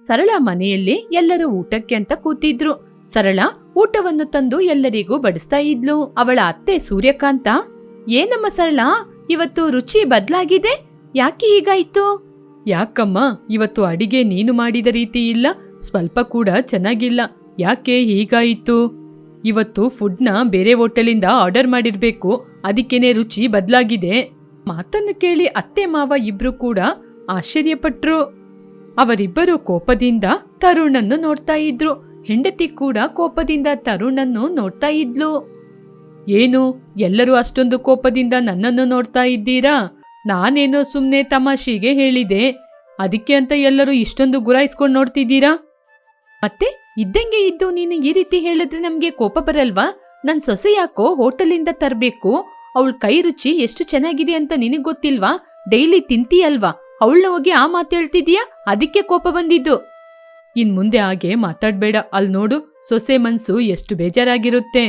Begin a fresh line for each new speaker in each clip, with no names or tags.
ಸರಳ ಮನೆಯಲ್ಲಿ ಎಲ್ಲರೂ ಊಟಕ್ಕೆ ಅಂತ ಕೂತಿದ್ರು. ಸರಳ ಊಟವನ್ನು ತಂದು ಎಲ್ಲರಿಗೂ ಬಡಿಸ್ತಾ ಇದ್ಲು. ಅವಳ ಅತ್ತೆ ಸೂರ್ಯಕಾಂತ, ಏನಮ್ಮ ಸರಳ, ಇವತ್ತು ರುಚಿ ಬದ್ಲಾಗಿದೆ? ಯಾಕೆ ಹೀಗಾಯ್ತು? ಯಾಕಮ್ಮ, ಇವತ್ತು ಅಡಿಗೆ ನೀನು ಮಾಡಿದ ರೀತಿ ಇಲ್ಲ. ಸ್ವಲ್ಪ ಕೂಡ ಚೆನ್ನಾಗಿಲ್ಲ. ಯಾಕೆ ಹೀಗಾಯಿತು? ಇವತ್ತು ಫುಡ್ನ ಬೇರೆ ಹೋಟೆಲಿಂದ ಆರ್ಡರ್ ಮಾಡಿರ್ಬೇಕು. ಅದಕ್ಕೇನೆ ರುಚಿ ಬದಲಾಗಿದೆ. ಮಾತನ್ನು ಕೇಳಿ ಅತ್ತೆ ಮಾವ ಇಬ್ರು ಕೂಡ ಆಶ್ಚರ್ಯಪಟ್ರು. ಅವರಿಬ್ಬರು ಕೋಪದಿಂದ ತರುಣನ್ನು ನೋಡ್ತಾ ಇದ್ರು. ಹೆಂಡತಿ ಕೂಡ ಕೋಪದಿಂದ ತರುಣನ್ನು ನೋಡ್ತಾ ಇದ್ಲು. ಏನು, ಎಲ್ಲರೂ ಅಷ್ಟೊಂದು ಕೋಪದಿಂದ ನನ್ನನ್ನು ನೋಡ್ತಾ ಇದ್ದೀರಾ? ನಾನೇನೋ ಸುಮ್ಮನೆ ತಮಾಷೆಗೆ ಹೇಳಿದೆ. ಅದಕ್ಕೆ ಅಂತ ಎಲ್ಲರೂ ಇಷ್ಟೊಂದು ಗುರಾಯಿಸ್ಕೊಂಡು ನೋಡ್ತಿದ್ದೀರಾ? ಮತ್ತೆ, ಇದ್ದಂಗೆ ಇದ್ದು ನೀನು ಈ ರೀತಿ ಹೇಳಿದ್ರೆ ನಮ್ಗೆ ಕೋಪ ಬರಲ್ವಾ? ನನ್ ಸೊಸೆ ಯಾಕೋ ಹೋಟೆಲಿಂದ ತರ್ಬೇಕು. ಅವಳ ಕೈ ರುಚಿ ಎಷ್ಟು ಚೆನ್ನಾಗಿದೆ ಅಂತ ನಿನಗ್ ಗೊತ್ತಿಲ್ವಾ? ಡೈಲಿ ತಿಂತೀಯಲ್ವಾ? ಅವಳನ್ನ ಹೋಗಿ ಆ ಮಾತು ಹೇಳ್ತಿದೀಯಾ ಅದಕ್ಕೆ ಕೋಪ ಬಂದಿದ್ದು. ಇನ್ ಮುಂದೆ ಹಾಗೆ ಮಾತಾಡ್ಬೇಡ. ಅಲ್ ನೋಡು, ಸೊಸೆ ಮನ್ಸು ಎಷ್ಟು ಬೇಜಾರಾಗಿರುತ್ತೆ.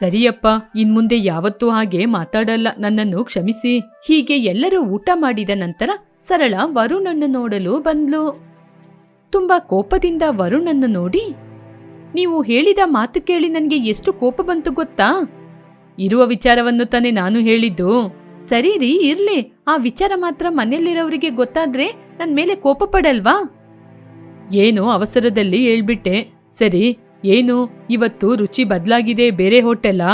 ಸರಿಯಪ್ಪ, ಇನ್ ಮುಂದೆ ಯಾವತ್ತೂ ಹಾಗೆ ಮಾತಾಡಲ್ಲ. ನನ್ನನ್ನು ಕ್ಷಮಿಸಿ. ಹೀಗೆ ಎಲ್ಲರೂ ಊಟ ಮಾಡಿದ ನಂತರ ಸರಳ ವರುಣನ್ನು ನೋಡಲು ಬಂದ್ಲು. ತುಂಬಾ ಕೋಪದಿಂದ ವರುಣನ್ನು ನೋಡಿ, ನೀವು ಹೇಳಿದ ಮಾತು ಕೇಳಿ ನನಗೆ ಎಷ್ಟು ಕೋಪ ಬಂತು ಗೊತ್ತಾ? ಇರುವ ವಿಚಾರವನ್ನು ತಾನೇ ನಾನು ಹೇಳಿದ್ದು. ಸರಿ ರೀ ಇರ್ಲಿ. ಆ ವಿಚಾರ ಮಾತ್ರ ಮನೆಯಲ್ಲಿರೋರಿಗೆ ಗೊತ್ತಾದ್ರೆ ನನ್ ಮೇಲೆ ಕೋಪ ಪಡಲ್ವಾ? ಏನೋ ಅವಸರದಲ್ಲಿ ಹೇಳ್ಬಿಟ್ಟೆ. ಸರಿ, ಏನು? ಇವತ್ತು ರುಚಿ ಬದಲಾಗಿದೆ ಬೇರೆ ಹೋಟೆಲ್ಲಾ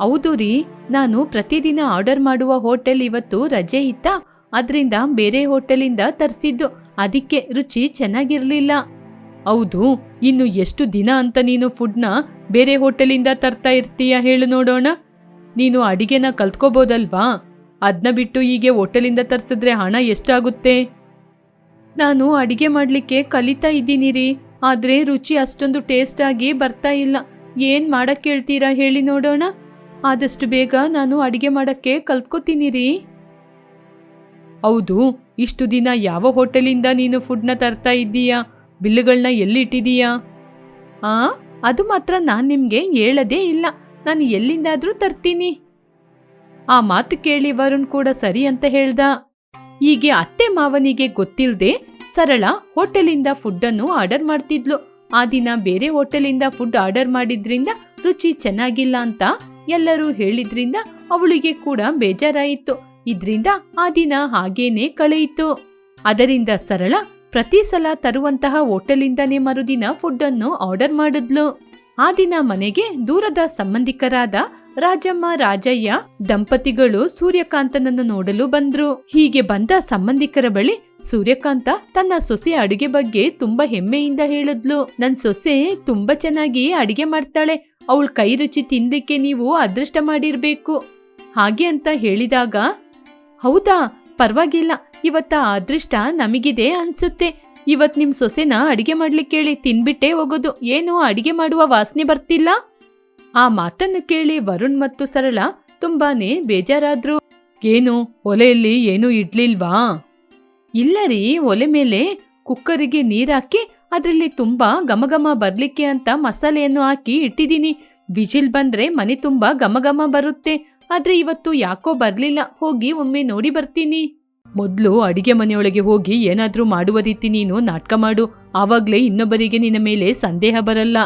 ಹೌದು ರೀ, ನಾನು ಪ್ರತಿದಿನ ಆರ್ಡರ್ ಮಾಡುವ ಹೋಟೆಲ್ ಇವತ್ತು ರಜೆ ಇತ್ತ, ಅದರಿಂದ ಬೇರೆ ಹೋಟೆಲಿಂದ ತರಿಸಿದ್ದು, ಅದಕ್ಕೆ ರುಚಿ ಚೆನ್ನಾಗಿರ್ಲಿಲ್ಲ. ಹೌದು, ಇನ್ನು ಎಷ್ಟು ದಿನ ಅಂತ ನೀನು ಫುಡ್ನ ಬೇರೆ ಹೋಟೆಲಿಂದ ತರ್ತಾ ಇರ್ತೀಯ ಹೇಳು ನೋಡೋಣ. ನೀನು ಅಡಿಗೆನ ಕಲ್ತ್ಕೋಬೋದಲ್ವಾ? ಅದನ್ನ ಬಿಟ್ಟು ಹೀಗೆ ಹೋಟೆಲಿಂದ ತರಿಸಿದ್ರೆ ಹಣ ಎಷ್ಟಾಗುತ್ತೆ? ನಾನು ಅಡಿಗೆ ಮಾಡಲಿಕ್ಕೆ ಕಲಿತಾ ಇದ್ದೀನಿ ರೀ ಆದ್ರೆ ರುಚಿ ಅಷ್ಟೊಂದು ಟೇಸ್ಟ್ ಆಗಿ ಬರ್ತಾ ಇಲ್ಲ. ಏನು ಮಾಡಕ್ಕೆ ಹೇಳ್ತೀರಾ ಹೇಳಿ ನೋಡೋಣ. ಆದಷ್ಟು ಬೇಗ ನಾನು ಅಡಿಗೆ ಮಾಡಕ್ಕೆ ಕಲ್ತ್ಕೋತೀನಿ ರೀ ಹೌದು, ಇಷ್ಟು ದಿನ ಯಾವ ಹೋಟೆಲಿಂದ ನೀನು ಫುಡ್ನ ತರ್ತಾ ಇದ್ದೀಯಾ? ಬಿಲ್ಲುಗಳನ್ನ ಎಲ್ಲಿ ಇಟ್ಟಿದೀಯಾ ಆ, ಅದು ಮಾತ್ರ ನಾನು ನಿಮಗೆ ಹೇಳದೇ ಇಲ್ಲ. ನಾನು ಎಲ್ಲಿಂದಾದರೂ ತರ್ತೀನಿ. ಆ ಮಾತು ಕೇಳಿ ವರುಣ್ ಕೂಡ ಸರಿ ಅಂತ ಹೇಳ್ದ. ಹೀಗೆ ಅತ್ತೆ ಮಾವನಿಗೆ ಗೊತ್ತಿಲ್ಲದೆ ಸರಳ ಹೋಟೆಲಿಂದ ಫುಡ್ಡನ್ನು ಆರ್ಡರ್ ಮಾಡ್ತಿದ್ಲು. ಆ ದಿನ ಬೇರೆ ಹೋಟೆಲಿಂದ ಫುಡ್ ಆರ್ಡರ್ ಮಾಡಿದ್ರಿಂದ ರುಚಿ ಚೆನ್ನಾಗಿಲ್ಲ ಅಂತ ಎಲ್ಲರೂ ಹೇಳಿದ್ರಿಂದ ಅವಳಿಗೆ ಕೂಡ ಬೇಜಾರಾಯಿತು. ಇದ್ರಿಂದ ಆ ದಿನ ಹಾಗೇನೆ ಕಳೆಯಿತು. ಅದರಿಂದ ಸರಳ ಪ್ರತಿ ಸಲ ತರುವಂತಹ ಹೋಟೆಲಿಂದನೇ ಮರುದಿನ ಫುಡ್ಡನ್ನು ಆರ್ಡರ್ ಮಾಡಿದ್ಲು. ಆ ದಿನ ಮನೆಗೆ ದೂರದ ಸಂಬಂಧಿಕರಾದ ರಾಜಮ್ಮ, ರಾಜಯ್ಯ, ದಂಪತಿಗಳು ಸೂರ್ಯಕಾಂತನನ್ನು ನೋಡಲು ಬಂದ್ರು. ಹೀಗೆ ಬಂದ ಸಂಬಂಧಿಕರ ಬಳಿ ಸೂರ್ಯಕಾಂತ ತನ್ನ ಸೊಸೆ ಅಡುಗೆ ಬಗ್ಗೆ ತುಂಬಾ ಹೆಮ್ಮೆಯಿಂದ ಹೇಳಿದ್ಲು. ನನ್ ಸೊಸೆ ತುಂಬಾ ಚೆನ್ನಾಗಿ ಅಡಿಗೆ ಮಾಡ್ತಾಳೆ. ಅವಳ ಕೈ ರುಚಿ ತಿನ್ಲಿಕ್ಕೆ ನೀವು ಅದೃಷ್ಟ ಮಾಡಿರ್ಬೇಕು. ಹಾಗೆ ಅಂತ ಹೇಳಿದಾಗ, ಹೌದಾ, ಪರವಾಗಿಲ್ಲ. ಇವತ್ತ ಅದೃಷ್ಟ ನಮಗಿದೆ ಅನ್ಸುತ್ತೆ. ಇವತ್ ನಿಮ್ ಸೊಸೆನ ಅಡಿಗೆ ಮಾಡ್ಲಿಕ್ಕೆ ಕೇಳಿ ತಿನ್ಬಿಟ್ಟೆ ಹೋಗೋದು. ಏನು ಅಡಿಗೆ ಮಾಡುವ ವಾಸನೆ ಬರ್ತಿಲ್ಲ? ಆ ಮಾತನ್ನು ಕೇಳಿ ವರುಣ್ ಮತ್ತು ಸರಳ ತುಂಬಾನೇ ಬೇಜಾರಾದ್ರು. ಏನು, ಒಲೆಯಲ್ಲಿ ಏನು ಇಡ್ಲಿಲ್ವಾ? ಇಲ್ಲ ರೀ ಒಲೆ ಮೇಲೆ ಕುಕ್ಕರಿಗೆ ನೀರಾಕಿ ಅದರಲ್ಲಿ ತುಂಬಾ ಗಮಗಮ ಬರ್ಲಿಕ್ಕೆ ಅಂತ ಮಸಾಲೆಯನ್ನು ಹಾಕಿ ಇಟ್ಟಿದ್ದೀನಿ. ವಿಜಿಲ್ ಬಂದ್ರೆ ಮನೆ ತುಂಬಾ ಘಮಘಮ ಬರುತ್ತೆ. ಆದ್ರೆ ಇವತ್ತು ಯಾಕೋ ಬರ್ಲಿಲ್ಲ. ಹೋಗಿ ಒಮ್ಮೆ ನೋಡಿ ಬರ್ತೀನಿ. ಮೊದ್ಲು ಅಡಿಗೆ ಮನೆಯೊಳಗೆ ಹೋಗಿ ಏನಾದರೂ ಮಾಡುವ ರೀತಿ ನೀನು ನಾಟಕ ಮಾಡು. ಆವಾಗಲೇ ಇನ್ನೊಬ್ಬರಿಗೆ ನಿನ್ನ ಮೇಲೆ ಸಂದೇಹ ಬರಲ್ಲ.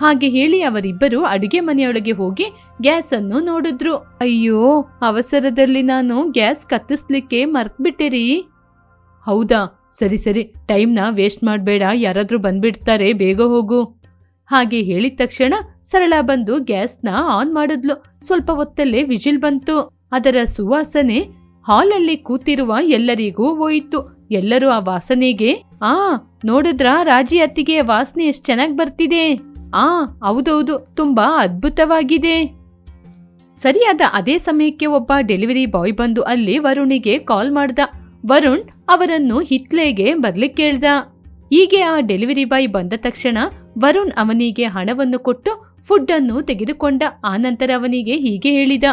ಹಾಗೆ ಹೇಳಿ ಅವರಿಬ್ಬರು ಅಡುಗೆ ಮನೆಯೊಳಗೆ ಹೋಗಿ ಗ್ಯಾಸ್ ಅನ್ನು ನೋಡಿದ್ರು. ಅಯ್ಯೋ, ಅವಸರದಲ್ಲಿ ನಾನು ಗ್ಯಾಸ್ ಕತ್ತಿಸ್ಲಿಕ್ಕೆ ಮರ್ತ್ಬಿಟ್ಟಿರಿ. ಹೌದಾ, ಸರಿ ಸರಿ, ಟೈಮ್ನ ವೇಸ್ಟ್ ಮಾಡಬೇಡ, ಯಾರಾದರೂ ಬಂದ್ಬಿಡ್ತಾರೆ, ಬೇಗ ಹೋಗು. ಹಾಗೆ ಹೇಳಿದ ತಕ್ಷಣ ಸರಳ ಬಂದು ಗ್ಯಾಸ್ನ ಆನ್ ಮಾಡಿದ್ಲು. ಸ್ವಲ್ಪ ಹೊತ್ತಲ್ಲೇ ವಿಜಿಲ್ ಬಂತು. ಅದರ ಸುವಾಸನೆ ಹಾಲಲ್ಲಿ ಕೂತಿರುವ ಎಲ್ಲರಿಗೂ ಹೋಯಿತು. ಎಲ್ಲರೂ ಆ ವಾಸನೆಗೆ, ಆ, ನೋಡಿದ್ರ, ರಾಜಿ ಅತ್ತಿಗೆ ವಾಸನೆ ಎಷ್ಟು ಚೆನ್ನಾಗಿ ಬರ್ತಿದೆ. ಆ, ಹೌದೌದು, ತುಂಬಾ ಅದ್ಭುತವಾಗಿದೆ. ಸರಿಯಾದ ಅದೇ ಸಮಯಕ್ಕೆ ಒಬ್ಬ ಡೆಲಿವರಿ ಬಾಯ್ ಬಂದು ಅಲ್ಲಿ ವರುಣಿಗೆ ಕಾಲ್ ಮಾಡ್ದ. ವರುಣ್ ಅವರನ್ನು ಹಿತ್ಲೆಗೆ ಬರ್ಲಿಕ್ಕೆ ಕೇಳ್ದ ಹೀಗೆ ಆ ಡೆಲಿವರಿ ಬಾಯ್ ಬಂದ ತಕ್ಷಣ ವರುಣ್ ಅವನಿಗೆ ಹಣವನ್ನು ಕೊಟ್ಟು ಫುಡ್ ಅನ್ನು ತೆಗೆದುಕೊಂಡ ಆನಂತರ ಅವನಿಗೆ ಹೀಗೆ ಹೇಳಿದ.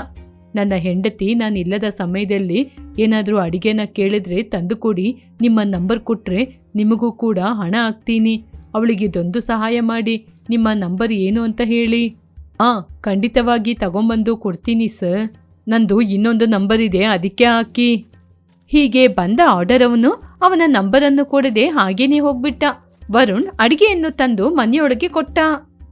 ನನ್ನ ಹೆಂಡತಿ ನಾನಿಲ್ಲದ ಸಮಯದಲ್ಲಿ ಏನಾದರೂ ಅಡಿಗೆನ ಕೇಳಿದ್ರೆ ತಂದುಕೊಡಿ ನಿಮ್ಮ ನಂಬರ್ ಕೊಟ್ಟರೆ ನಿಮಗೂ ಕೂಡ ಹಣ ಹಾಕ್ತೀನಿ. ಅವಳಿಗೆ ಇದೊಂದು ಸಹಾಯ ಮಾಡಿ, ನಿಮ್ಮ ನಂಬರ್ ಏನು ಅಂತ ಹೇಳಿ. ಆ, ಖಂಡಿತವಾಗಿ ತಗೊಂಬಂದು ಕೊಡ್ತೀನಿ ಸರ್. ನಂದು ಇನ್ನೊಂದು ನಂಬರ್ ಇದೆ, ಅದಕ್ಕೆ ಹಾಕಿ. ಹೀಗೆ ಬಂದ ಆರ್ಡರ್ ಅವನು ಅವನ ನಂಬರನ್ನು ಕೊಡದೆ ಹಾಗೇನೇ ಹೋಗ್ಬಿಟ್ಟ. ವರುಣ್ ಅಡಿಗೆಯನ್ನು ತಂದು ಮನೆಯೊಳಗೆ ಕೊಟ್ಟ.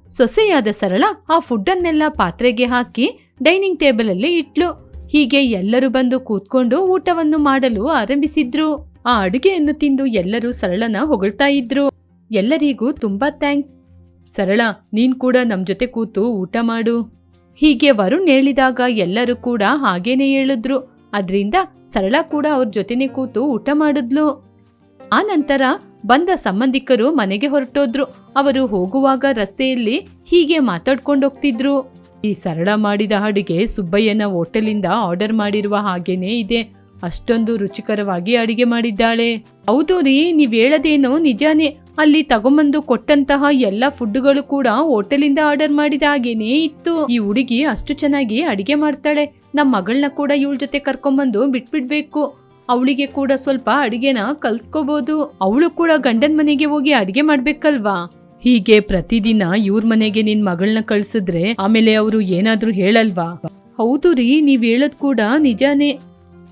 ಸೊಸೆಯಾದ ಸರಳ ಆ ಫುಡ್ಡನ್ನೆಲ್ಲ ಪಾತ್ರೆಗೆ ಹಾಕಿ ಡೈನಿಂಗ್ ಟೇಬಲ್ ಅಲ್ಲಿ ಇಟ್ಲು. ಹೀಗೆ ಎಲ್ಲರೂ ಬಂದು ಕೂತ್ಕೊಂಡು ಊಟವನ್ನು ಮಾಡಲು ಆರಂಭಿಸಿದ್ರು. ಆ ಅಡುಗೆಯನ್ನು ತಿಂದು ಎಲ್ಲರೂ ಸರಳನ ಹೊಗಳ್ತಾ ಇದ್ರು. ಎಲ್ಲರಿಗೂ ತುಂಬಾ ಥ್ಯಾಂಕ್ಸ್. ಸರಳ, ನೀನ್ ಕೂಡ ನಮ್ ಜೊತೆ ಕೂತು ಊಟ ಮಾಡು. ಹೀಗೆ ವರುಣ್ ಹೇಳಿದಾಗ ಎಲ್ಲರೂ ಕೂಡ ಹಾಗೇನೆ ಹೇಳಿದ್ರು. ಅದರಿಂದ ಸರಳ ಕೂಡ ಅವ್ರ ಜೊತೆನೆ ಕೂತು ಊಟ ಮಾಡಿದ್ಲು. ಆ ನಂತರ ಬಂದ ಸಂಬಂಧಿಕರು ಮನೆಗೆ ಹೊರಟೋದ್ರು. ಅವರು ಹೋಗುವಾಗ ರಸ್ತೆಯಲ್ಲಿ ಹೀಗೆ ಮಾತಾಡ್ಕೊಂಡು ಹೋಗ್ತಿದ್ರು ಈ ಸರಳ ಮಾಡಿದ ಅಡುಗೆ ಸುಬ್ಬಯ್ಯನ ಹೋಟೆಲಿಂದ ಆರ್ಡರ್ ಮಾಡಿರುವ ಹಾಗೇನೇ ಇದೆ. ಅಷ್ಟೊಂದು ರುಚಿಕರವಾಗಿ ಅಡಿಗೆ ಮಾಡಿದ್ದಾಳೆ. ಹೌದು ರೀ, ನೀವ್ ಹೇಳದೇನೋ ನಿಜಾನೇ? ಅಲ್ಲಿ ತಗೊಂಬಂದು ಕೊಟ್ಟಂತಹ ಎಲ್ಲ ಫುಡ್ಗಳು ಕೂಡ ಹೋಟೆಲಿಂದ ಆರ್ಡರ್ ಮಾಡಿದ ಹಾಗೇನೇ ಇತ್ತು. ಈ ಹುಡುಗಿ ಅಷ್ಟು ಚೆನ್ನಾಗಿ ಅಡಿಗೆ ಮಾಡ್ತಾಳೆ. ನಮ್ಮ ಮಗಳನ್ನ ಕೂಡ ಇವಳ ಜೊತೆ ಕರ್ಕೊಂಬಂದು ಬಿಟ್ಬಿಡ್ಬೇಕು. ಅವಳಿಗೆ ಕೂಡ ಸ್ವಲ್ಪ ಅಡಿಗೆನ ಕಲ್ಸ್ಕೋಬಹುದು ಅವಳು ಕೂಡ ಗಂಡನ ಮನೆಗೆ ಹೋಗಿ ಅಡಿಗೆ ಮಾಡ್ಬೇಕಲ್ವಾ? ಹೀಗೆ ಪ್ರತಿದಿನ ಇವ್ರ ಮನೆಗೆ ನಿನ್ ಮಗಳನ್ನ ಕಳ್ಸಿದ್ರೆ ಆಮೇಲೆ ಅವರು ಏನಾದ್ರೂ ಹೇಳಲ್ವಾ? ಹೌದು ರೀ, ನೀವ್ ಹೇಳದ್ ಕೂಡ ನಿಜಾನೇ.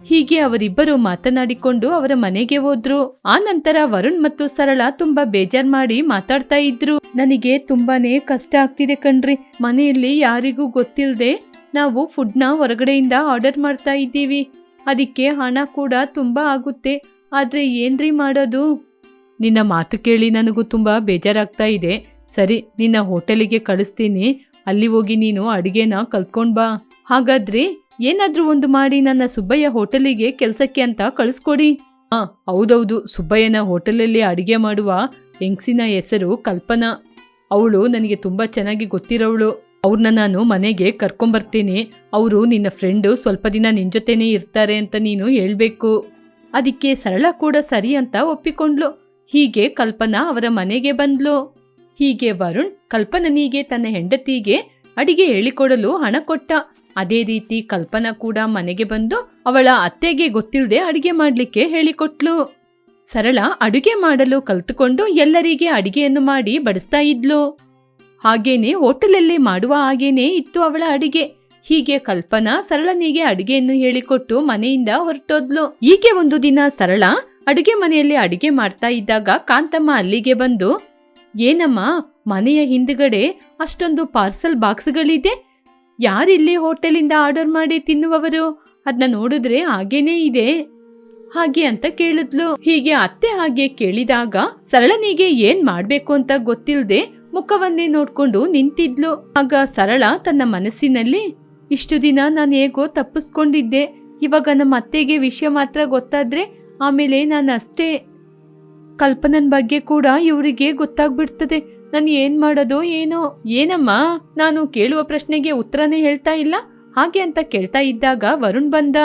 ಹೀಗೆ ಅವರಿಬ್ಬರು ಮಾತನಾಡಿಕೊಂಡು ಅವರ ಮನೆಗೆ ಹೋದ್ರು. ಆ ನಂತರ ವರುಣ್ ಮತ್ತು ಸರಳ ತುಂಬಾ ಬೇಜಾರ್ ಮಾಡಿ ಮಾತಾಡ್ತಾ ಇದ್ರು. ನನಗೆ ತುಂಬಾನೇ ಕಷ್ಟ ಆಗ್ತಿದೆ ಕಣ್ರಿ. ಮನೆಯಲ್ಲಿ ಯಾರಿಗೂ ಗೊತ್ತಿಲ್ಲದೆ ನಾವು ಫುಡ್ನ ಹೊರಗಡೆಯಿಂದ ಆರ್ಡರ್ ಮಾಡ್ತಾ ಇದ್ದೀವಿ. ಅದಕ್ಕೆ ಹಣ ಕೂಡ ತುಂಬಾ ಆಗುತ್ತೆ. ಆದ್ರೆ ಏನ್ರಿ ಮಾಡೋದು? ನಿನ್ನ ಮಾತು ಕೇಳಿ ನನಗೂ ತುಂಬ ಬೇಜಾರಾಗ್ತಾ ಇದೆ. ಸರಿ, ನಿನ್ನ ಹೋಟೆಲಿಗೆ ಕಳಿಸ್ತೀನಿ. ಅಲ್ಲಿ ಹೋಗಿ ನೀನು ಅಡುಗೆನ ಕಲ್ತ್ಕೊಂಡು ಬಾ. ಹಾಗಾದ್ರೆ ಏನಾದರೂ ಒಂದು ಮಾಡಿ ನನ್ನ ಸುಬ್ಬಯ್ಯ ಹೋಟೆಲಿಗೆ ಕೆಲಸಕ್ಕೆ ಅಂತ ಕಳಿಸ್ಕೊಡಿ. ಹಾ ಹೌದೌದು. ಸುಬ್ಬಯ್ಯನ ಹೋಟೆಲಲ್ಲಿ ಅಡಿಗೆ ಮಾಡುವ ಹೆಂಗ್ಸಿನ ಹೆಸರು ಕಲ್ಪನಾ. ಅವಳು ನನಗೆ ತುಂಬಾ ಚೆನ್ನಾಗಿ ಗೊತ್ತಿರೋವಳು ಅವ್ರನ್ನ ನಾನು ಮನೆಗೆ ಕರ್ಕೊಂಬರ್ತೀನಿ. ಅವರು ನಿನ್ನ ಫ್ರೆಂಡು ಸ್ವಲ್ಪ ದಿನ ನಿನ್ನ ಜೊತೆನೇ ಇರ್ತಾರೆ ಅಂತ ನೀನು ಹೇಳಬೇಕು. ಅದಕ್ಕೆ ಸರಳ ಕೂಡ ಸರಿ ಅಂತ ಒಪ್ಪಿಕೊಂಡ್ಲು. ಹೀಗೆ ಕಲ್ಪನಾ ಅವರ ಮನೆಗೆ ಬಂದ್ಲು. ಹೀಗೆ ವರುಣ್ ಕಲ್ಪನನಿಗೆ ತನ್ನ ಹೆಂಡತಿಗೆ ಅಡಿಗೆ ಹೇಳಿಕೊಡಲು ಹಣ ಕೊಟ್ಟ. ಅದೇ ರೀತಿ ಕಲ್ಪನಾ ಕೂಡ ಮನೆಗೆ ಬಂದು ಅವಳ ಅತ್ತೆಗೆ ಗೊತ್ತಿಲ್ಲದೆ ಅಡಿಗೆ ಮಾಡಲಿಕ್ಕೆ ಹೇಳಿಕೊಟ್ಲು. ಸರಳ ಅಡುಗೆ ಮಾಡಲು ಕಲ್ತುಕೊಂಡು ಎಲ್ಲರಿಗೆ ಅಡಿಗೆಯನ್ನು ಮಾಡಿ ಬಡಿಸ್ತಾ ಇದ್ಲು. ಹಾಗೇನೆ ಹೋಟೆಲಲ್ಲಿ ಮಾಡುವ ಹಾಗೇನೇ ಇತ್ತು ಅವಳ ಅಡಿಗೆ. ಹೀಗೆ ಕಲ್ಪನಾ ಸರಳನಿಗೆ ಅಡಿಗೆಯನ್ನು ಹೇಳಿಕೊಟ್ಟು ಮನೆಯಿಂದ ಹೊರಟೋದ್ಲು. ಹೀಗೆ ಒಂದು ದಿನ ಸರಳ ಅಡುಗೆ ಮನೆಯಲ್ಲಿ ಅಡುಗೆ ಮಾಡ್ತಾ ಇದ್ದಾಗ ಕಾಂತಮ್ಮ ಅಲ್ಲಿಗೆ ಬಂದು, ಏನಮ್ಮ, ಮನೆಯ ಹಿಂದ್ಗಡೆ ಅಷ್ಟೊಂದು ಪಾರ್ಸಲ್ ಬಾಕ್ಸ್ಗಳಿದೆ? ಯಾರಿಲ್ಲಿ ಹೋಟೆಲಿಂದ ಆರ್ಡರ್ ಮಾಡಿ ತಿನ್ನುವವರು? ಅದನ್ನ ನೋಡಿದ್ರೆ ಹಾಗೇನೇ ಇದೆ. ಹಾಗೆ ಅಂತ ಕೇಳಿದ್ಲು. ಹೀಗೆ ಅತ್ತೆ ಹಾಗೆ ಕೇಳಿದಾಗ ಸರಳನಿಗೆ ಏನ್ ಮಾಡ್ಬೇಕು ಅಂತ ಗೊತ್ತಿಲ್ಲದೆ ಮುಖವನ್ನೇ ನೋಡ್ಕೊಂಡು ನಿಂತಿದ್ಲು. ಆಗ ಸರಳ ತನ್ನ ಮನಸ್ಸಿನಲ್ಲಿ, ಇಷ್ಟು ದಿನ ನಾನು ಹೇಗೋ ತಪ್ಪಿಸ್ಕೊಂಡಿದ್ದೆ. ಇವಾಗ ನಮ್ಮ ಅತ್ತೆಗೆ ವಿಷಯ ಮಾತ್ರ ಗೊತ್ತಾದ್ರೆ ಆಮೇಲೆ ನಾನು ಅಷ್ಟೇ ಕಲ್ಪನನ್ ಬಗ್ಗೆ ಕೂಡ ಇವರಿಗೆ ಗೊತ್ತಾಗ್ಬಿಡ್ತದೆ. ನಾನು ಏನು ಮಾಡೋದು, ಏನೋ, ಏನಮ್ಮ? ನಾನು ಕೇಳುವ ಪ್ರಶ್ನೆಗೆ ಉತ್ತರನೇ ಹೇಳ್ತಾ ಇಲ್ಲ. ಹಾಗೆ ಅಂತ ಕೇಳ್ತಾ ಇದ್ದಾಗ ವರುಣ್ ಬಂದ,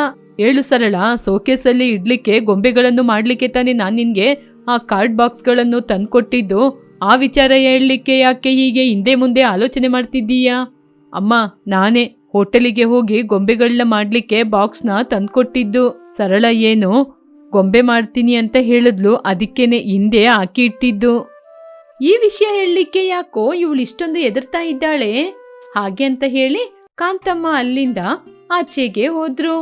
ಹೇಳು ಸರಳ, ಸೋಕೇಸಲ್ಲಿ ಇಡ್ಲಿಕ್ಕೆ ಗೊಂಬೆಗಳನ್ನು ಮಾಡ್ಲಿಕ್ಕೆ ತಾನೇ ನಾನು ನಿನಗೆ ಆ ಕಾರ್ಡ್ ಬಾಕ್ಸ್ಗಳನ್ನು ತಂದುಕೊಟ್ಟಿದ್ದು. ಆ ವಿಚಾರ ಹೇಳಲಿಕ್ಕೆ ಯಾಕೆ ಹೀಗೆ ಹಿಂದೆ ಮುಂದೆ ಆಲೋಚನೆ ಮಾಡ್ತಿದ್ದೀಯಾ? ಅಮ್ಮ, ನಾನೇ ಹೋಟೆಲಿಗೆ ಹೋಗಿ ಗೊಂಬೆಗಳನ್ನ ಮಾಡ್ಲಿಕ್ಕೆ ಬಾಕ್ಸ್ನ ತಂದುಕೊಟ್ಟಿದ್ದು. ಸರಳ, ಏನು? ಗೊಂಬೆ ಮಾಡ್ತೀನಿ ಅಂತ ಹೇಳಿದ್ಲು, ಅದಕ್ಕೇನೆ ಹಿಂದೆ ಹಾಕಿ ಇಟ್ಟಿದ್ದು. ಈ ವಿಷಯ ಹೇಳಲಿಕ್ಕೆ ಯಾಕೋ ಇವಳು ಇಷ್ಟೊಂದು ಎದುರ್ತಾ ಇದ್ದಾಳೆ? ಹಾಗೆ ಅಂತ ಹೇಳಿ ಕಾಂತಮ್ಮ ಅಲ್ಲಿಂದ ಆಚೆಗೆ ಹೋದ್ರು.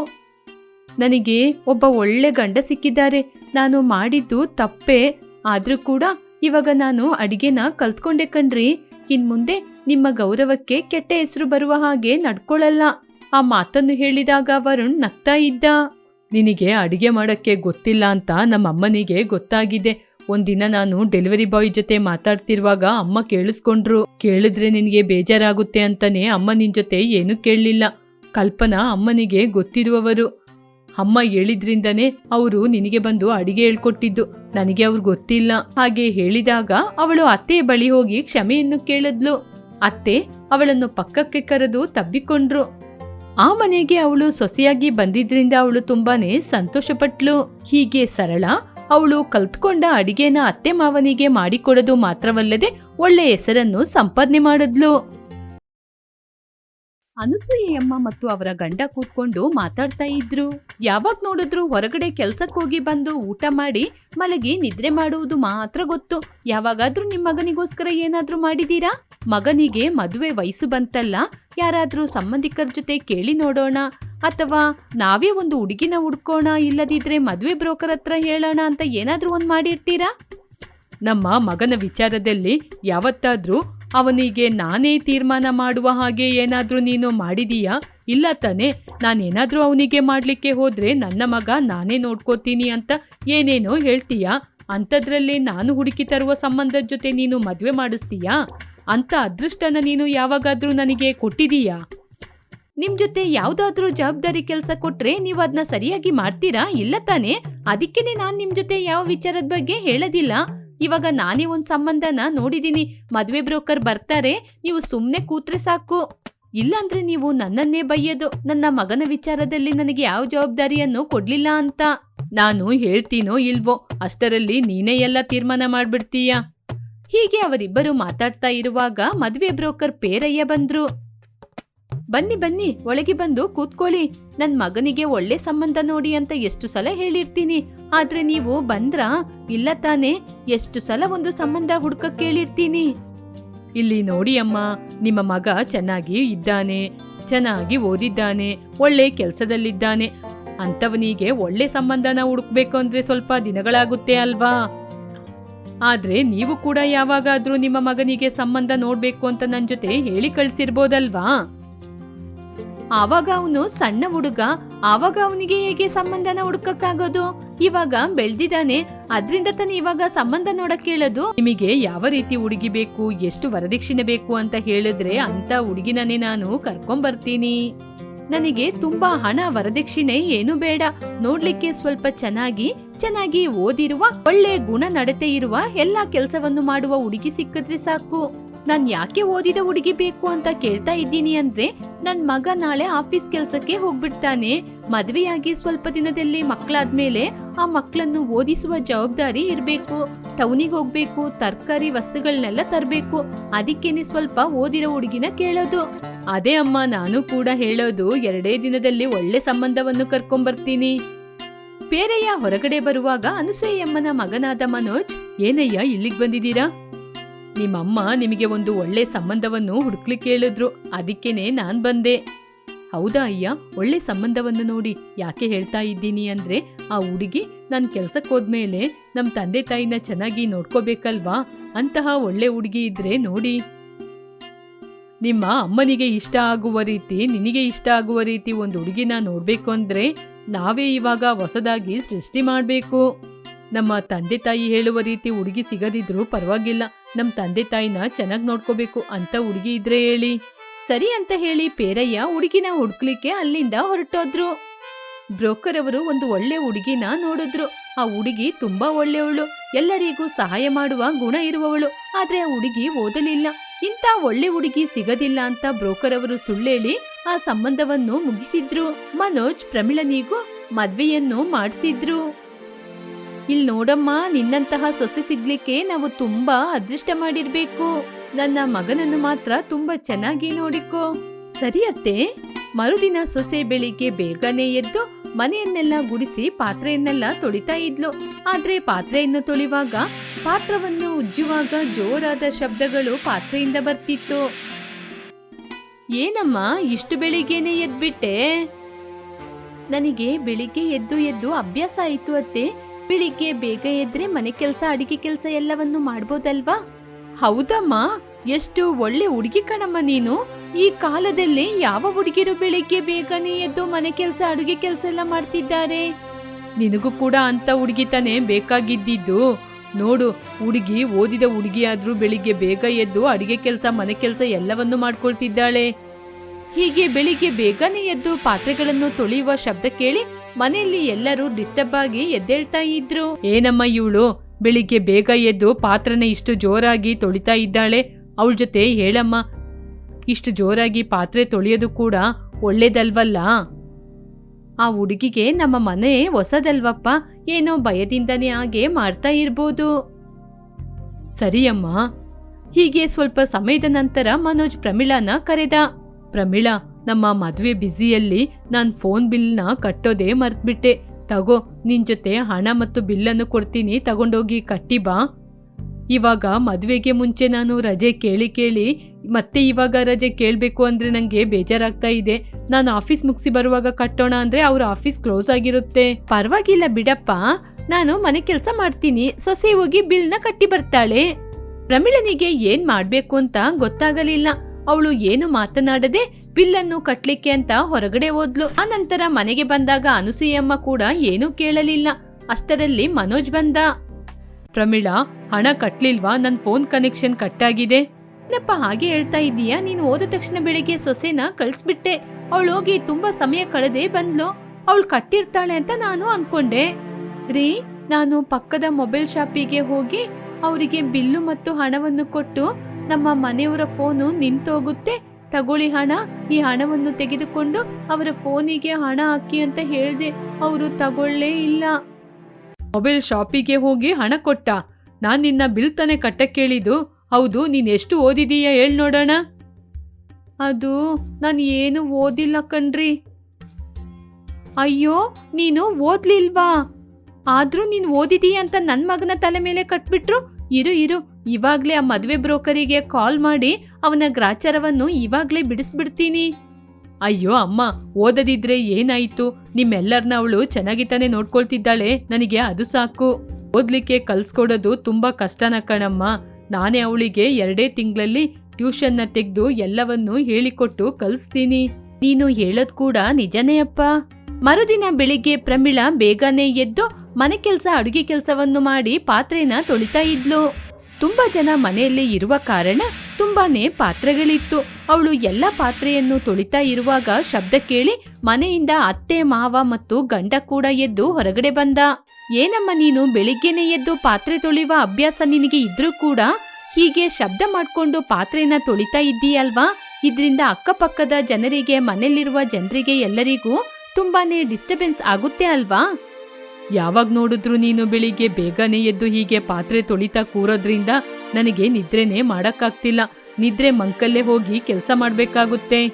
ನನಗೆ ಒಬ್ಬ ಒಳ್ಳೆ ಗಂಡ ಸಿಕ್ಕಿದ್ದಾರೆ, ನಾನು ಮಾಡಿದ್ದು ತಪ್ಪೇ, ಆದ್ರೂ ಕೂಡ ಇವಾಗ ನಾನು ಅಡಿಗೆನ ಕಲ್ತ್ಕೊಂಡೆ ಕಣ್ರಿ ಇನ್ ಮುಂದೆ ನಿಮ್ಮ ಗೌರವಕ್ಕೆ ಕೆಟ್ಟ ಹೆಸರು ಬರುವ ಹಾಗೆ ನಡ್ಕೊಳ್ಳಲ್ಲ ಆ ಮಾತನ್ನು ಹೇಳಿದಾಗ ವರುಣ್ ನಗ್ತಾ ಇದ್ದ. ನಿನಗೆ ಅಡಿಗೆ ಮಾಡೋಕ್ಕೆ ಗೊತ್ತಿಲ್ಲ ಅಂತ ನಮ್ಮ ಅಮ್ಮನಿಗೆ ಗೊತ್ತಾಗಿದೆ. ಒಂದಿನ ನಾನು ಡೆಲಿವರಿ ಬಾಯ್ ಜೊತೆ ಮಾತಾಡ್ತಿರುವಾಗ ಅಮ್ಮ ಕೇಳಿಸ್ಕೊಂಡ್ರು. ಕೇಳಿದ್ರೆ ನಿನಗೆ ಬೇಜಾರಾಗುತ್ತೆ ಅಂತಾನೆ ಅಮ್ಮ ನಿನ್ ಜೊತೆ ಏನೂ ಕೇಳಲಿಲ್ಲ. ಕಲ್ಪನಾ ಅಮ್ಮನಿಗೆ ಗೊತ್ತಿರುವವರು. ಅಮ್ಮ ಹೇಳಿದ್ರಿಂದನೇ ಅವರು ನಿನಗೆ ಬಂದು ಅಡಿಗೆ ಹೇಳ್ಕೊಟ್ಟಿದ್ದು. ನನಗೆ ಅವ್ರು ಗೊತ್ತಿಲ್ಲ. ಹಾಗೆ ಹೇಳಿದಾಗ ಅವಳು ಅತ್ತೆ ಬಳಿ ಹೋಗಿ ಕ್ಷಮೆಯನ್ನು ಕೇಳಿದ್ಲು. ಅತ್ತೆ ಅವಳನ್ನು ಪಕ್ಕಕ್ಕೆ ಕರೆದು ತಬ್ಬಿಕೊಂಡ್ರು. ಆ ಮನೆಗೆ ಅವಳು ಸೊಸೆಯಾಗಿ ಬಂದಿದ್ರಿಂದ ಅವಳು ತುಂಬಾನೇ ಸಂತೋಷಪಟ್ಲು. ಹೀಗೆ ಸರಳ, ಅವಳು ಕಲ್ತ್ಕೊಂಡ ಅಡಿಗೆನ ಅತ್ತೆ ಮಾವನಿಗೆ ಮಾಡಿಕೊಡೋದು ಮಾತ್ರವಲ್ಲದೆ ಒಳ್ಳೆ ಹೆಸರನ್ನು ಸಂಪಾದನೆ ಮಾಡಿದ್ಲು. ಅನುಸೂಯಮ್ಮ ಮತ್ತು ಅವರ ಗಂಡ ಕೂತ್ಕೊಂಡು ಮಾತಾಡ್ತಾ ಇದ್ರು. ಯಾವಾಗ ನೋಡಿದ್ರು ಹೊರಗಡೆ ಕೆಲ್ಸಕ್ಕೆ ಹೋಗಿ ಬಂದು ಊಟ ಮಾಡಿ, ಮಲಗಿ ನಿದ್ರೆ ಮಾಡುವುದು ಮಾತ್ರ ಗೊತ್ತು. ಯಾವಾಗಾದ್ರೂ ನಿಮ್ ಮಗನಿಗೋಸ್ಕರ ಏನಾದ್ರೂ ಮಾಡಿದೀರಾ? ಮಗನಿಗೆ ಮದುವೆ ವಯಸ್ಸು ಬಂತಲ್ಲ, ಯಾರಾದ್ರೂ ಸಂಬಂಧಿಕರ ಜೊತೆ ಕೇಳಿ ನೋಡೋಣ. ಅಥವಾ ನಾವೇ ಒಂದು ಹುಡುಗಿನ ಹುಡ್ಕೋಣ ಇಲ್ಲದಿದ್ರೆ ಮದುವೆ ಬ್ರೋಕರ್ ಹತ್ರ ಹೇಳೋಣ ಅಂತ ಏನಾದ್ರೂ ಒಂದು ಮಾಡಿರ್ತೀರಾ? ನಮ್ಮ ಮಗನ ವಿಚಾರದಲ್ಲಿ ಯಾವತ್ತಾದ್ರೂ ಅವನಿಗೆ ನಾನೇ ತೀರ್ಮಾನ ಮಾಡುವ ಹಾಗೆ ಏನಾದರೂ ನೀನು ಮಾಡಿದೀಯಾ? ಇಲ್ಲ ತಾನೆ, ನಾನೇನಾದ್ರೂ ಅವನಿಗೆ ಮಾಡ್ಲಿಕ್ಕೆ ಹೋದರೆ ನನ್ನ ಮಗ ನಾನೇ ನೋಡ್ಕೋತೀನಿ ಅಂತ ಏನೇನೋ ಹೇಳ್ತೀಯಾ? ಅಂಥದ್ರಲ್ಲಿ ನಾನು ಹುಡುಕಿ ತರುವ ಸಂಬಂಧದ ಜೊತೆ ನೀನು ಮದುವೆ ಮಾಡಿಸ್ತೀಯಾ? ಅಂತ ಅದೃಷ್ಟನ ನೀನು ಯಾವಾಗಾದರೂ ನನಗೆ ಕೊಟ್ಟಿದೀಯಾ? ನಿಮ್ ಜೊತೆ ಯಾವ್ದಾದ್ರೂ ಜವಾಬ್ದಾರಿ ಕೆಲಸ ಕೊಟ್ರೆ ನೀವು ಅದನ್ನ ಸರಿಯಾಗಿ ಮಾಡ್ತೀರಾ? ಇಲ್ಲ ತಾನೆ, ಅದಕ್ಕೇನೆ ನಾನು ನಿಮ್ ಜೊತೆ ಯಾವ ವಿಚಾರದ ಬಗ್ಗೆ ಹೇಳೋದಿಲ್ಲ. ಇವಾಗ ನಾನೇ ಒಂದು ಸಂಬಂಧನ ನೋಡಿದ್ದೀನಿ ಮದುವೆ ಬ್ರೋಕರ್ ಬರ್ತಾರೆ, ನೀವು ಸುಮ್ಮನೆ ಕೂತ್ರೆ ಸಾಕು. ಇಲ್ಲಾಂದ್ರೆ ನೀವು ನನ್ನನ್ನೇ ಬೈಯೋದು, ನನ್ನ ಮಗನ ವಿಚಾರದಲ್ಲಿ ನನಗೆ ಯಾವ ಜವಾಬ್ದಾರಿಯನ್ನು ಕೊಡ್ಲಿಲ್ಲ ಅಂತ. ನಾನು ಹೇಳ್ತೀನೋ ಇಲ್ವೋ, ಅಷ್ಟರಲ್ಲಿ ನೀನೇ ಎಲ್ಲ ತೀರ್ಮಾನ ಮಾಡ್ಬಿಡ್ತೀಯ? ಹೀಗೆ ಅವರಿಬ್ಬರು ಮಾತಾಡ್ತಾ ಇರುವಾಗ ಮದುವೆ ಬ್ರೋಕರ್ ಪೇರಯ್ಯ ಬಂದ್ರು. ಬನ್ನಿ ಬನ್ನಿ, ಒಳಗೆ ಬಂದು ಕೂತ್ಕೊಳ್ಳಿ. ನನ್ ಮಗನಿಗೆ ಒಳ್ಳೆ ಸಂಬಂಧ ನೋಡಿ ಅಂತ ಎಷ್ಟು ಸಲ ಹೇಳಿರ್ತೀನಿ. ಆದ್ರೆ ನೀವು ಬಂದ್ರ? ಇಲ್ಲ ತಾನೇ. ಎಷ್ಟು ಸಲ ಒಂದು ಸಂಬಂಧ ಹುಡ್ಕಕ್ ಕೇಳಿರ್ತೀನಿ. ಇಲ್ಲಿ ನೋಡಿ ಅಮ್ಮ, ನಿಮ್ಮ ಮಗ ಚೆನ್ನಾಗಿ ಇದ್ದಾನೆ. ಚೆನ್ನಾಗಿ ಓದಿದ್ದಾನೆ. ಒಳ್ಳೆ ಕೆಲಸದಲ್ಲಿದ್ದಾನೆ. ಅಂತವನಿಗೆ ಒಳ್ಳೆ ಸಂಬಂಧನ ಹುಡುಕ್ಬೇಕು ಅಂದ್ರೆ ಸ್ವಲ್ಪ ದಿನಗಳಾಗುತ್ತೆ ಅಲ್ವಾ? ಆದ್ರೆ ನೀವು ಕೂಡ ಯಾವಾಗಾದ್ರೂ ನಿಮ್ಮ ಮಗನಿಗೆ ಸಂಬಂಧ ನೋಡ್ಬೇಕು ಅಂತ ನನ್ ಜೊತೆ ಹೇಳಿ ಕಳ್ಸಿರ್ಬೋದಲ್ವಾ? ಆವಾಗ ಅವನು ಸಣ್ಣ ಹುಡುಗ, ಆವಾಗ ಅವನಿಗೆ ಹೇಗೆ ಸಂಬಂಧನ ಹುಡುಕಕ್ಕಾಗೋದು? ಇವಾಗ ಬೆಳ್ದಿದ್ದಾನೆ, ಅದ್ರಿಂದ ತಾನೇ ಇವಾಗ ಸಂಬಂಧ ನೋಡಕ್ ಕೇಳೋದು ನಿಮಗೆ ಯಾವ ರೀತಿ ಹುಡುಗಿ ಬೇಕು, ಎಷ್ಟು ವರದಕ್ಷಿಣೆ ಬೇಕು ಅಂತ ಹೇಳಿದ್ರೆ ಅಂತ ಹುಡುಗಿನೇ ನಾನು ಕರ್ಕೊಂಬರ್ತೀನಿ. ನನಗೆ ತುಂಬಾ ಹಣ ವರದಕ್ಷಿಣೆ ಏನು ಬೇಡ. ನೋಡ್ಲಿಕ್ಕೆ ಸ್ವಲ್ಪ ಚೆನ್ನಾಗಿ ಚೆನ್ನಾಗಿ ಓದಿರುವ ಒಳ್ಳೆ ಗುಣ ನಡತೆ ಇರುವ ಎಲ್ಲಾ ಕೆಲಸವನ್ನು ಮಾಡುವ ಹುಡುಗಿ ಸಿಕ್ಕಿದ್ರೆ ಸಾಕು. ನಾನ್ ಯಾಕೆ ಓದಿದ ಹುಡುಗಿ ಬೇಕು ಅಂತ ಕೇಳ್ತಾ ಇದ್ದೀನಿ ಅಂದ್ರೆ ನನ್ ಮಗ ನಾಳೆ ಆಫೀಸ್ ಕೆಲ್ಸಕ್ಕೆ ಹೋಗ್ಬಿಡ್ತಾನೆ. ಮದ್ವೆಯಾಗಿ ಸ್ವಲ್ಪ ದಿನದಲ್ಲಿ ಮಕ್ಕಳಾದ್ಮೇಲೆ ಆ ಮಕ್ಕಳನ್ನು ಓದಿಸುವ ಜವಾಬ್ದಾರಿ ಇರ್ಬೇಕು. ಟೌನಿಗೆ ಹೋಗ್ಬೇಕು, ತರಕಾರಿ ವಸ್ತುಗಳನ್ನೆಲ್ಲ ತರ್ಬೇಕು. ಅದಕ್ಕೇನೆ ಸ್ವಲ್ಪ ಓದಿರೋ ಹುಡುಗಿನ ಕೇಳೋದು. ಅದೇ ಅಮ್ಮ, ನಾನು ಕೂಡ ಹೇಳೋದು ಎರಡೇ ದಿನದಲ್ಲಿ ಒಳ್ಳೆ ಸಂಬಂಧವನ್ನು ಕರ್ಕೊಂಬರ್ತೀನಿ. ಬೇರೆಯ ಹೊರಗಡೆ ಬರುವಾಗ ಅನಸೂಯಮ್ಮನ ಮಗನಾದ ಮನೋಜ್, ಏನಯ್ಯ ಇಲ್ಲಿಗೆ ಬಂದಿದ್ದೀರಾ? ನಿಮ್ಮಮ್ಮ ನಿಮಗೆ ಒಂದು ಒಳ್ಳೆ ಸಂಬಂಧವನ್ನು ಹುಡುಕ್ಲಿಕ್ಕೆ ಹೇಳಿದ್ರು. ಅದಕ್ಕೇನೆ ನಾನ್ ಬಂದೆ. ಹೌದಾ ಅಯ್ಯ? ಒಳ್ಳೆ ಸಂಬಂಧವನ್ನು ನೋಡಿ ಯಾಕೆ ಹೇಳ್ತಾ ಇದ್ದೀನಿ ಅಂದ್ರೆ ಆ ಹುಡುಗಿ ನನ್ ಕೆಲ್ಸಕ್ಕೆ ಹೋದ್ಮೇಲೆ ನಮ್ ತಂದೆ ತಾಯಿನ ಚೆನ್ನಾಗಿ ನೋಡ್ಕೋಬೇಕಲ್ವಾ? ಅಂತಹ ಒಳ್ಳೆ ಹುಡುಗಿ ಇದ್ರೆ ನೋಡಿ. ನಿಮ್ಮ ಅಮ್ಮನಿಗೆ ಇಷ್ಟ ಆಗುವ ರೀತಿ, ನಿನಗೆ ಇಷ್ಟ ಆಗುವ ರೀತಿ ಒಂದು ಹುಡುಗಿನ ನೋಡ್ಬೇಕು ಅಂದ್ರೆ ನಾವೇ ಇವಾಗ ಹೊಸದಾಗಿ ಸೃಷ್ಟಿ ಮಾಡ್ಬೇಕು. ನಮ್ಮ ತಂದೆ ತಾಯಿ ಹೇಳುವ ರೀತಿ ಹುಡುಗಿ ಸಿಗದಿದ್ರೂ ಪರವಾಗಿಲ್ಲ. ನಮ್ ತಂದೆ ತಾಯಿನ ಚೆನ್ನಾಗ್ ನೋಡ್ಕೋಬೇಕು ಅಂತ ಹುಡುಗಿ ಇದ್ರೆ ಹೇಳಿ. ಸರಿ ಅಂತ ಹೇಳಿ ಪೇರಯ್ಯ ಹುಡುಗಿನ ಹುಡ್ಕ್ಲಿಕ್ಕೆ ಅಲ್ಲಿಂದ ಹೊರಟೋದ್ರು. ಬ್ರೋಕರ್ ಅವರು ಒಂದು ಒಳ್ಳೆ ಹುಡುಗಿನ ನೋಡಿದ್ರು. ಆ ಹುಡುಗಿ ತುಂಬಾ ಒಳ್ಳೆಯವಳು. ಎಲ್ಲರಿಗೂ ಸಹಾಯ ಮಾಡುವ ಗುಣ ಇರುವವಳು. ಆದ್ರೆ ಆ ಹುಡುಗಿ ಓದಲಿಲ್ಲ. ಇಂಥ ಒಳ್ಳೆ ಹುಡುಗಿ ಸಿಗದಿಲ್ಲ ಅಂತ ಬ್ರೋಕರ್ ಅವರು ಸುಳ್ಳೇಳಿ ಆ ಸಂಬಂಧವನ್ನು ಮುಗಿಸಿದ್ರು. ಮನೋಜ್ ಪ್ರಮಿಳನಿಗೂ ಮದ್ವೆಯನ್ನು ಮಾಡಿಸಿದ್ರು. ಇಲ್ ನೋಡಮ್ಮ, ನಿನ್ನಂತಹ ಸೊಸೆ ಸಿಗ್ಲಿಕ್ಕೆ ನಾವು ತುಂಬಾ ಅದೃಷ್ಟ ಮಾಡಿರ್ಬೇಕು. ನನ್ನ ಮಗನನ್ನು ಮಾತ್ರ ತುಂಬಾ ಚೆನ್ನಾಗಿ ನೋಡಿಕೋ. ಸರಿ ಅತ್ತೆ. ಮರುದಿನ ಸೊಸೆ ಬೆಳಿಗ್ಗೆ ಬೇಗನೆ ಎದ್ದು ಮನೆಯನ್ನೆಲ್ಲ ಗುಡಿಸಿ ಪಾತ್ರೆಯನ್ನೆಲ್ಲ ತೊಳಿತಾ ಇದ್ಲು. ಆದ್ರೆ ಪಾತ್ರೆಯನ್ನು ತೊಳಿವಾಗ ಪಾತ್ರವನ್ನು ಉಜ್ಜುವಾಗ ಜೋರಾದ ಶಬ್ದಗಳು ಪಾತ್ರೆಯಿಂದ ಬರ್ತಿತ್ತು. ಏನಮ್ಮ, ಇಷ್ಟು ಬೆಳಿಗ್ಗೆನೆ ಎದ್ಬಿಟ್ಟೆ? ನನಗೆ ಬೆಳಿಗ್ಗೆ ಎದ್ದು ಎದ್ದು ಅಭ್ಯಾಸ ಆಯ್ತು ಅತ್ತೆ. ಬೆಳಿಗ್ಗೆ ಬೇಗ ಎದ್ರೆ ಮನೆ ಕೆಲಸ, ಅಡಿಗೆ ಕೆಲಸ ಎಲ್ಲವನ್ನೂ ಮಾಡ್ಬೋದಲ್ವಾ? ಹೌದಮ್ಮ, ಎಷ್ಟು ಒಳ್ಳೆ ಹುಡುಗಿ ಕಣಮ್ಮ ನೀನು. ಈ ಕಾಲದಲ್ಲಿ ಯಾವ ಹುಡುಗಿರು ಬೆಳಿಗ್ಗೆ ಬೇಗನೆ ಎದ್ದು ಮನೆ ಕೆಲಸ, ಅಡುಗೆ ಕೆಲಸ ಎಲ್ಲ ಮಾಡ್ತಿದ್ದಾರೆ? ನಿನಗೂ ಕೂಡ ಅಂತ ಹುಡುಗಿ ತಾನೇ ಬೇಕಾಗಿದ್ದಿದ್ದು. ನೋಡು, ಹುಡುಗಿ, ಓದಿದ ಹುಡುಗಿಯಾದ್ರೂ ಬೆಳಿಗ್ಗೆ ಬೇಗ ಎದ್ದು ಅಡಿಗೆ ಕೆಲಸ, ಮನೆ ಕೆಲಸ ಎಲ್ಲವನ್ನು ಮಾಡ್ಕೊಳ್ತಿದ್ದಾಳೆ. ಹೀಗೆ ಬೆಳಿಗ್ಗೆ ಬೇಗನೆ ಎದ್ದು ಪಾತ್ರೆಗಳನ್ನು ತೊಳೆಯುವ ಶಬ್ದ ಕೇಳಿ ಮನೆಯಲ್ಲಿ ಎಲ್ಲರೂ ಡಿಸ್ಟರ್ಬ್ ಆಗಿ ಎದ್ದೇಳ್ತಾ ಇದ್ರು. ಏನಮ್ಮ ಇವಳು? ಬೆಳಿಗ್ಗೆ ಬೇಗ ಎದ್ದು ಪಾತ್ರನ ಇಷ್ಟು ಜೋರಾಗಿ ತೊಳಿತಾ ಇದ್ದಾಳೆ. ಅವಳ ಜೊತೆ ಹೇಳಮ್ಮ. ಇಷ್ಟು ಜೋರಾಗಿ ಪಾತ್ರೆ ತೊಳೆಯೋದು ಕೂಡ ಒಳ್ಳೇದಲ್ವಲ್ಲ? ಆ ಹುಡುಗಿಗೆ ನಮ್ಮ ಮನೆ ಹೊಸದಲ್ವಪ್ಪ. ಏನೋ ಭಯದಿಂದನೇ ಹಾಗೆ ಮಾಡ್ತಾ ಇರ್ಬೋದು. ಸರಿಯಮ್ಮ. ಹೀಗೆ ಸ್ವಲ್ಪ ಸಮಯದ ನಂತರ ಮನೋಜ್ ಪ್ರಮಿಳಾನ ಕರೆದ. ಪ್ರಮಿಳಾ, ನಮ್ಮ ಮದುವೆ ಬ್ಯುಸಿಯಲ್ಲಿ ನಾನು ಫೋನ್ ಬಿಲ್ನ ಕಟ್ಟೋದೇ ಮರ್ತ್ಬಿಟ್ಟೆ. ತಗೋ, ನಿನ್ ಜೊತೆ ಹಣ ಮತ್ತು ಬಿಲ್ಲನ್ನು ಕೊಡ್ತೀನಿ, ತಗೊಂಡೋಗಿ ಕಟ್ಟಿ ಬಾ. ಇವಾಗ ಮದುವೆಗೆ ಮುಂಚೆ ನಾನು ರಜೆ ಕೇಳಿ ಕೇಳಿ, ಮತ್ತೆ ಇವಾಗ ರಜೆ ಕೇಳಬೇಕು ಅಂದರೆ ನನಗೆ ಬೇಜಾರಾಗ್ತಾ ಇದೆ. ನಾನು ಆಫೀಸ್ ಮುಗಿಸಿ ಬರುವಾಗ ಕಟ್ಟೋಣ ಅಂದರೆ ಅವ್ರ ಆಫೀಸ್ ಕ್ಲೋಸ್ ಆಗಿರುತ್ತೆ. ಪರವಾಗಿಲ್ಲ ಬಿಡಪ್ಪ. ನಾನು ಮನೆ ಕೆಲಸ ಮಾಡ್ತೀನಿ, ಸೊಸೆ ಹೋಗಿ ಬಿಲ್ನ ಕಟ್ಟಿ ಬರ್ತಾಳೆ. ಪ್ರಮಿಳನಿಗೆ ಏನು ಮಾಡಬೇಕು ಅಂತ ಗೊತ್ತಾಗಲಿಲ್ಲ. ಅವಳು ಏನು ಮಾತನಾಡದೆ ಬಿಲ್ಲನ್ನು ಕಟ್ಲಿಕ್ಕೆ ಅಂತ ಹೊರಗಡೆ ಹೋದ್ಲು. ಆ ನಂತರ ಮನೆಗೆ ಬಂದಾಗ ಅನುಸೂಯಮ್ಮ ಕೂಡ ಏನೂ ಕೇಳಲಿಲ್ಲ. ಅಷ್ಟರಲ್ಲಿ ಮನೋಜ್ ಬಂದ. ಪ್ರಮೀಳಾ, ಹಣ ಕಟ್ಲಿಲ್ವಾ? ನನ್ ಫೋನ್ ಕನೆಕ್ಷನ್ ಕಟ್ಟಾಗಿದೆ. ಏನಪ್ಪ ಹಾಗೆ ಹೇಳ್ತಾ ಇದೀಯಾ ನೀನು ಹೋದ ತಕ್ಷಣ ಬೆಳಿಗ್ಗೆ ಸೊಸೆನ ಕಳ್ಸ್ಬಿಟ್ಟೆ. ಅವಳು ಹೋಗಿ ತುಂಬಾ ಸಮಯ ಕಳೆದೇ ಬಂದ್ಲು. ಅವಳು ಕಟ್ಟಿರ್ತಾಳೆ ಅಂತ ನಾನು ಅನ್ಕೊಂಡೆ. ರೀ, ನಾನು ಪಕ್ಕದ ಮೊಬೈಲ್ ಶಾಪಿಗೆ ಹೋಗಿ ಅವರಿಗೆ ಬಿಲ್ಲು ಮತ್ತು ಹಣವನ್ನು ಕೊಟ್ಟು ನಮ್ಮ ಮನೆಯವರ ಫೋನು ನಿಂತೋಗುತ್ತೆ. ತಗೊಳ್ಳಿ ಹಣ. ಈ ಹಣವನ್ನು ತೆಗೆದುಕೊಂಡು ಅವರ ಫೋನಿಗೆ ಹಣ ಹಾಕಿ ಅಂತ ಹೇಳಿದೆ, ಅವರು ತಗೊಳ್ಳೇ ಇಲ್ಲ. ಮೊಬೈಲ್ ಶಾಪಿಗೆ ಹೋಗಿ ಹಣ ಕೊಟ್ಟ. ನಾನು ನಿನ್ನ ಬಿಲ್ ತಾನೇ ಕಟ್ಟಕ್ಕೆ ಕೇಳಿದ್ದು ಹೌದು, ನೀನು ಎಷ್ಟು ಓದಿದೀಯಾ ಹೇಳ್ ನೋಡೋಣ. ಅದು ನಾನು ಏನು ಓದಿಲ್ಲ ಕಣ್ರಿ. ಅಯ್ಯೋ, ನೀನು ಓದ್ಲಿಲ್ವಾ? ಆದ್ರೂ ನೀನು ಓದಿದೀಯ ಅಂತ ನನ್ನ ಮಗನ ತಲೆ ಮೇಲೆ ಕಟ್ಬಿಟ್ರು? ಇರು ಇರು. ಇವಾಗ್ಲೇ ಆ ಮದುವೆ ಬ್ರೋಕರಿಗೆ ಕಾಲ್ ಮಾಡಿ ಅವನ ಗ್ರಾಚಾರವನ್ನು ಇವಾಗ್ಲೇ ಬಿಡಿಸ್ಬಿಡ್ತೀನಿ. ಅಯ್ಯೋ ಅಮ್ಮ, ಓದದಿದ್ರೆ ಏನಾಯ್ತು? ನಿಮ್ಮೆಲ್ಲರನ್ನ ಅವಳು ಚೆನ್ನಾಗಿ ತಾನೇ ನೋಡ್ಕೊಳ್ತಿದ್ದಾಳೆ. ನನಗೆ ಅದು ಸಾಕು. ಓದ್ಲಿಕ್ಕೆ ಕಲ್ಸ್ಕೊಡೋದು ತುಂಬಾ ಕಷ್ಟನ ಕಣಮ್ಮ. ನಾನೇ ಅವಳಿಗೆ ಎರಡೇ ತಿಂಗಳಲ್ಲಿ ಟ್ಯೂಷನ್ನ ತೆಗೆದು ಎಲ್ಲವನ್ನೂ ಹೇಳಿಕೊಟ್ಟು ಕಲಿಸ್ತೀನಿ. ನೀನು ಹೇಳೋದ್ ಕೂಡ ನಿಜನೇ ಅಪ್ಪ. ಮರುದಿನ ಬೆಳಿಗ್ಗೆ ಪ್ರಮಿಳಾ ಬೇಗನೆ ಎದ್ದು ಮನೆ ಕೆಲಸ, ಅಡುಗೆ ಕೆಲಸವನ್ನು ಮಾಡಿ ಪಾತ್ರೆನ ತೊಳಿತಾ ಇದ್ಲು. ತುಂಬಾ ಜನ ಮನೆಯಲ್ಲಿ ಇರುವ ಕಾರಣ ತುಂಬಾನೇ ಪಾತ್ರೆಗಳಿತ್ತು. ಅವಳು ಎಲ್ಲ ಪಾತ್ರೆಯನ್ನು ತೊಳಿತಾ ಇರುವಾಗ ಶಬ್ದ ಕೇಳಿ ಮನೆಯಿಂದ ಅತ್ತೆ, ಮಾವ ಮತ್ತು ಗಂಡ ಕೂಡ ಎದ್ದು ಹೊರಗಡೆ ಬಂದ. ಏನಮ್ಮ ನೀನು ಬೆಳಿಗ್ಗೆನೆ ಎದ್ದು ಪಾತ್ರೆ ತೊಳೆಯುವ ಅಭ್ಯಾಸ ನಿನಗೆ ಇದ್ರೂ ಕೂಡ ಹೀಗೆ ಶಬ್ದ ಮಾಡ್ಕೊಂಡು ಪಾತ್ರೆನ ತೊಳಿತಾ ಇದ್ದೀಯಲ್ವಾ? ಇದರಿಂದ ಅಕ್ಕಪಕ್ಕದ ಜನರಿಗೆ ಮನೆಯಲ್ಲಿರುವ ಜನರಿಗೆ ಎಲ್ಲರಿಗೂ ತುಂಬಾನೇ ಡಿಸ್ಟರ್ಬೆನ್ಸ್ ಆಗುತ್ತೆ ಅಲ್ವಾ? ಯಾವಾಗ ನೋಡಿದ್ರು ನೀನು ಬೆಳಿಗ್ಗೆ ಬೇಗನೆ ಎದ್ದು ಹೀಗೆ ಪಾತ್ರೆ ತೊಳಿತಾ ಕೂರೋದ್ರಿಂದ ನನಗೆ ನಿದ್ರೆನೇ ಮಾಡಕ್ಕಾಗ್ತಿಲ್ಲ. ನಿದ್ರೆ ಮಂಕಲ್ಲೇ ಹೋಗಿ ಕೆಲಸ ಮಾಡ್ಬೇಕಾಗುತ್ತೆ.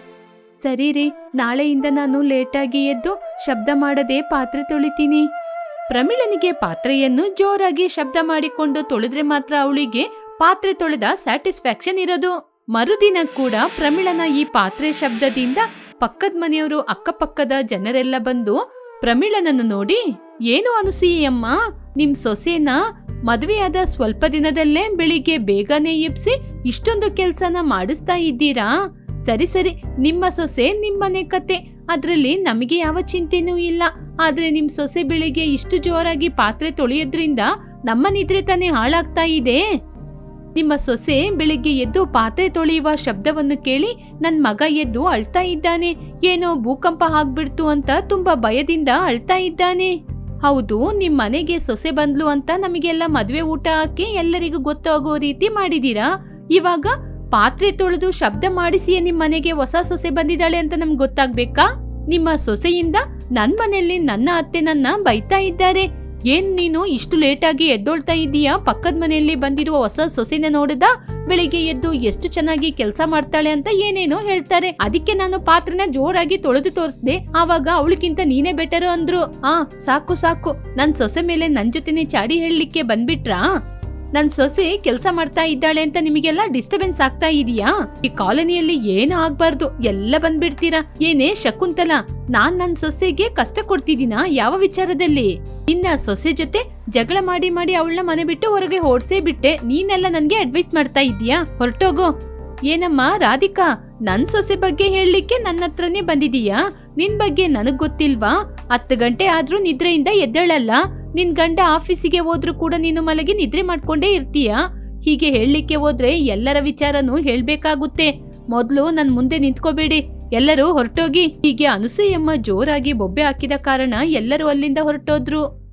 ಸರಿ ರೀ ನಾಳೆಯಿಂದ ನಾನು ಲೇಟಾಗಿ ಎದ್ದು ಶಬ್ದ ಮಾಡದೆ ಪಾತ್ರೆ ತೊಳಿತೀನಿ. ಪ್ರಮಿಳನಿಗೆ ಪಾತ್ರೆಯನ್ನು ಜೋರಾಗಿ ಶಬ್ದ ಮಾಡಿಕೊಂಡು ತೊಳೆದ್ರೆ ಮಾತ್ರ ಅವಳಿಗೆ ಪಾತ್ರೆ ತೊಳೆದ ಸ್ಯಾಟಿಸ್ಫ್ಯಾಕ್ಷನ್ ಇರೋದು. ಮರುದಿನ ಕೂಡ ಪ್ರಮಿಳನ ಈ ಪಾತ್ರೆ ಶಬ್ದದಿಂದ ಪಕ್ಕದ ಮನೆಯವರು ಅಕ್ಕಪಕ್ಕದ ಜನರೆಲ್ಲ ಬಂದು ಪ್ರಮಿಳನನ್ನು ನೋಡಿ, ಏನು ಅನಿಸಿಯಮ್ಮ ನಿಮ್ ಸೊಸೆನ ಮದುವೆಯಾದ ಸ್ವಲ್ಪ ದಿನದಲ್ಲೇ ಬೆಳಿಗ್ಗೆ ಬೇಗನೆ ಎಬ್ಸಿ ಇಷ್ಟೊಂದು ಕೆಲ್ಸನ ಮಾಡಿಸ್ತಾ ಇದ್ದೀರಾ? ಸರಿ ಸರಿ, ನಿಮ್ಮ ಸೊಸೆ ನಿಮ್ಮನೆ ಕತೆ. ಅದ್ರಲ್ಲಿ ನಮಗೆ ಯಾವ ಚಿಂತೆನೂ ಇಲ್ಲ. ಆದ್ರೆ ನಿಮ್ ಸೊಸೆ ಬೆಳಿಗ್ಗೆ ಇಷ್ಟು ಜೋರಾಗಿ ಪಾತ್ರೆ ತೊಳೆಯೋದ್ರಿಂದ ನಮ್ಮ ನಿದ್ರೆ ತಾನೇ ಹಾಳಾಗ್ತಾ ಇದೆ. ನಿಮ್ಮ ಸೊಸೆ ಬೆಳಿಗ್ಗೆ ಎದ್ದು ಪಾತ್ರೆ ತೊಳೆಯುವ ಶಬ್ದವನ್ನು ಕೇಳಿ ನನ್ ಮಗ ಎದ್ದು ಅಳ್ತಾ ಇದ್ದಾನೆ. ಏನೋ ಭೂಕಂಪ ಆಗ್ಬಿಡ್ತು ಅಂತ ತುಂಬಾ ಭಯದಿಂದ ಅಳ್ತಾ ಇದ್ದಾನೆ. ಹೌದು, ನಿಮ್ ಮನೆಗೆ ಸೊಸೆ ಬಂದ್ಲು ಅಂತ ನಮಗೆಲ್ಲ ಮದುವೆ ಊಟ ಹಾಕಿ ಎಲ್ಲರಿಗೂ ಗೊತ್ತಾಗೋ ರೀತಿ ಮಾಡಿದೀರಾ? ಇವಾಗ ಪಾತ್ರೆ ತೊಳೆದು ಶಬ್ದ ಮಾಡಿಸಿಯೇ ನಿಮ್ಮ ಮನೆಗೆ ಹೊಸ ಸೊಸೆ ಬಂದಿದ್ದಾಳೆ ಅಂತ ನಮ್ಗೆ ಗೊತ್ತಾಗ್ಬೇಕಾ? ನಿಮ್ಮ ಸೊಸೆಯಿಂದ ನನ್ ಮನೆಯಲ್ಲಿ ನನ್ನ ಅತ್ತೆ ನನ್ನ ಬೈತಾ ಇದ್ದಾರೆ. ಏನ್ ನೀನು ಇಷ್ಟು ಲೇಟಾಗಿ ಎದ್ದೊಳ್ತಾ ಇದ್ದೀಯಾ ಪಕ್ಕದ ಮನೆಯಲ್ಲಿ ಬಂದಿರುವ ಹೊಸ ಸೊಸೆನ ನೋಡಿದ ಬೆಳಿಗ್ಗೆ ಎದ್ದು ಎಷ್ಟು ಚೆನ್ನಾಗಿ ಕೆಲಸ ಮಾಡ್ತಾಳೆ ಅಂತ ಏನೇನೋ ಹೇಳ್ತಾರೆ. ಅದಕ್ಕೆ ನಾನು ಪಾತ್ರನ ಜೋರಾಗಿ ತೊಳೆದು ತೋರಿಸ್ದೆ. ಆವಾಗ ಅವಳಿಗಿಂತ ನೀನೇ ಬೆಟರು ಅಂದ್ರು. ಆ, ಸಾಕು ಸಾಕು. ನನ್ ಸೊಸೆ ಮೇಲೆ ನನ್ ಜೊತೆನೆ ಚಾಡಿ ಹೇಳಲಿಕ್ಕೆ ಬಂದ್ಬಿಟ್ರಾ? ನನ್ ಸೊಸೆ ಕೆಲಸ ಮಾಡ್ತಾ ಇದ್ದಾಳೆ ಅಂತ ನಿಮಗೆಲ್ಲ ಡಿಸ್ಟರ್ಬೆನ್ಸ್ ಆಗ್ತಾ ಇದೆಯಾ? ಈ ಕಾಲೋನಿಯಲ್ಲಿ ಏನು ಆಗ್ಬಾರ್ದು. ಎಲ್ಲ ಬಂದ್ಬಿಡ್ತೀರಾ? ಏನೇ ಶಕುಂತಲ. ನಾನ್ ನನ್ ಸೊಸೆಗೆ ಕಷ್ಟ ಕೊಡ್ತಿದ್ದೀನಾ? ಯಾವ ವಿಚಾರದಲ್ಲಿ? ನಿನ್ನ ಸೊಸೆ ಜೊತೆ ಜಗಳ ಮಾಡಿ ಮಾಡಿ ಅವಳನ್ನ ಮನೆ ಬಿಟ್ಟು ಹೊರಗೆ ಓಡ್ಸೇ ಬಿಟ್ಟೆ. ನೀನೆಲ್ಲ ನನ್ಗೆ ಅಡ್ವೈಸ್ ಮಾಡ್ತಾ ಇದೀಯಾ ಹೊರಟೋಗೋ. ಏನಮ್ಮ, ರಾಧಿಕಾ, ನನ್ ಸೊಸೆ ಬಗ್ಗೆ ಹೇಳಲಿಕ್ಕೆ ನನ್ನ ಹತ್ರನೇ ಬಂದಿದೀಯಾ? ನಿನ್ ಬಗ್ಗೆ ನನಗ್ ಗೊತ್ತಿಲ್ವಾ? ಹತ್ತು ಗಂಟೆ ಆದ್ರೂ ನಿದ್ರೆಯಿಂದ ಎದ್ದೇಳಲ್ಲ. ನಿನ್ ಗಂಡ ಆಫೀಸಿಗೆ ಹೋದ್ರೂ ಕೂಡ ನೀನು ಮಲಗಿ ನಿದ್ರೆ ಮಾಡ್ಕೊಂಡೇ ಇರ್ತೀಯ? ಹೀಗೆ ಹೇಳಲಿಕ್ಕೆ ಹೋದ್ರೆ ಎಲ್ಲರ ವಿಚಾರನೂ ಹೇಳ್ಬೇಕಾಗುತ್ತೆ. ಮೊದಲು ನನ್ ಮುಂದೆ ನಿಂತ್ಕೋಬೇಡಿ. ಎಲ್ಲರೂ ಹೊರಟೋಗಿ. ಹೀಗೆ ಅನುಸೂಯಮ್ಮ ಜೋರಾಗಿ ಬೊಬ್ಬೆ ಹಾಕಿದ ಕಾರಣ ಎಲ್ಲರೂ ಅಲ್ಲಿಂದ ಹೊರಟೋದ್ರು.